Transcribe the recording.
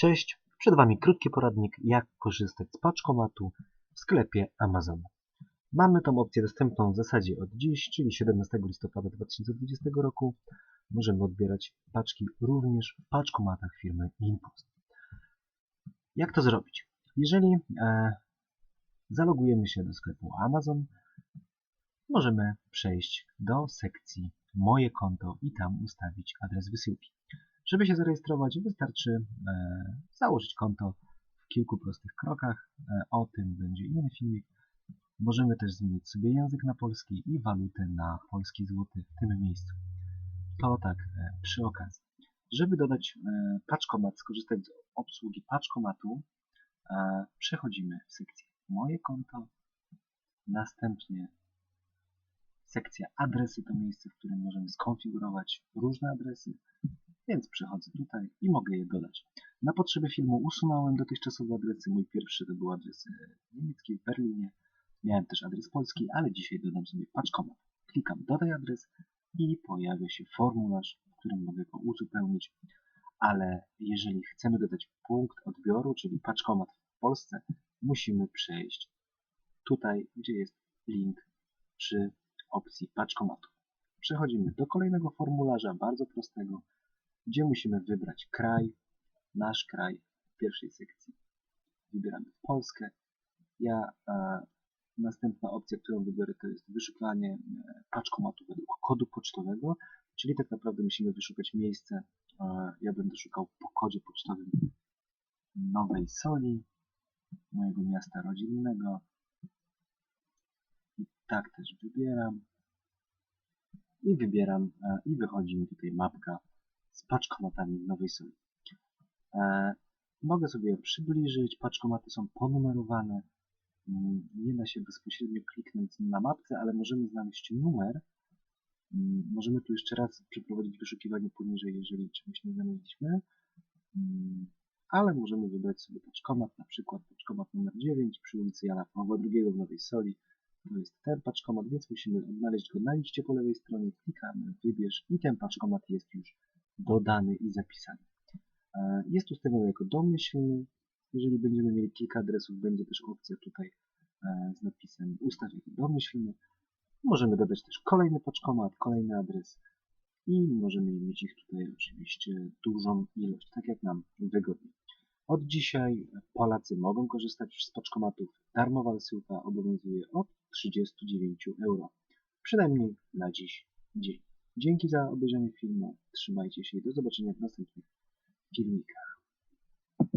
Cześć, przed Wami krótki poradnik, jak korzystać z paczkomatu w sklepie Amazon. Mamy tą opcję dostępną w zasadzie od dziś, czyli 17 listopada 2020 roku. Możemy odbierać paczki również w paczkomatach firmy Inpost. Jak to zrobić? Jeżeli e, zalogujemy się do sklepu Amazon, możemy przejść do sekcji Moje konto i tam ustawić adres wysyłki. Żeby się zarejestrować, wystarczy e, założyć konto w kilku prostych krokach. E, o tym będzie inny filmik. Możemy też zmienić sobie język na polski i walutę na polski złoty w tym miejscu. To tak e, przy okazji. Żeby dodać paczkomat, skorzystać z obsługi paczkomatu, przechodzimy w sekcję Moje konto, następnie sekcja adresy to miejsce, w którym możemy skonfigurować różne adresy, więc przechodzę tutaj i mogę je dodać. Na potrzeby filmu usunąłem dotychczasowe adresy. Mój pierwszy to był adres e, niemiecki w Berlinie. Miałem też adres polski, ale dzisiaj dodam sobie paczkomat. Klikam dodaj adres i pojawia się formularz, w którym mogę go uzupełnić. Ale jeżeli chcemy dodać punkt odbioru, czyli paczkomat w Polsce, musimy przejść tutaj, gdzie jest link przy opcji paczkomatu. Przechodzimy do kolejnego formularza, bardzo prostego, gdzie musimy wybrać kraj, nasz kraj w pierwszej sekcji. Wybieramy Polskę. Ja, a, następna opcja, którą wybiorę, to jest wyszukiwanie e, paczkomatu według kodu pocztowego, czyli tak naprawdę musimy wyszukać miejsce. Ja będę szukał po kodzie pocztowym Nowej Soli, mojego miasta rodzinnego. I tak też wybieram. I wybieram, e, i wychodzi mi tutaj mapka z paczkomatami w Nowej Soli. E, mogę sobie przybliżyć, paczkomaty są ponumerowane. Mm, nie da się bezpośrednio kliknąć na mapce, ale możemy znaleźć numer. Mm, możemy tu jeszcze raz przeprowadzić wyszukiwanie poniżej, jeżeli czegoś nie znaleźliśmy. Mm, ale możemy wybrać sobie paczkomat, na przykład paczkomat numer 9 przy ulicy Jana Pawła II w Nowej Soli. To jest ten paczkomat, więc musimy odnaleźć go na liście po lewej stronie. Klikamy, wybierz i ten paczkomat jest już dodany i zapisany. E, jest ustawiony jako domyślny. Jeżeli będziemy mieli kilka adresów, będzie też opcja tutaj e, z napisem ustaw jako domyślny. Możemy dodać też kolejny paczkomat, kolejny adres i możemy mieć ich tutaj oczywiście dużą ilość, tak jak nam wygodnie. Od dzisiaj Polacy mogą korzystać z paczkomatów. Darmowa wysyłka obowiązuje od 39 euro. Przynajmniej na dziś dzień. Dzięki za obejrzenie filmu. Trzymajcie się i do zobaczenia w następnych filmikach.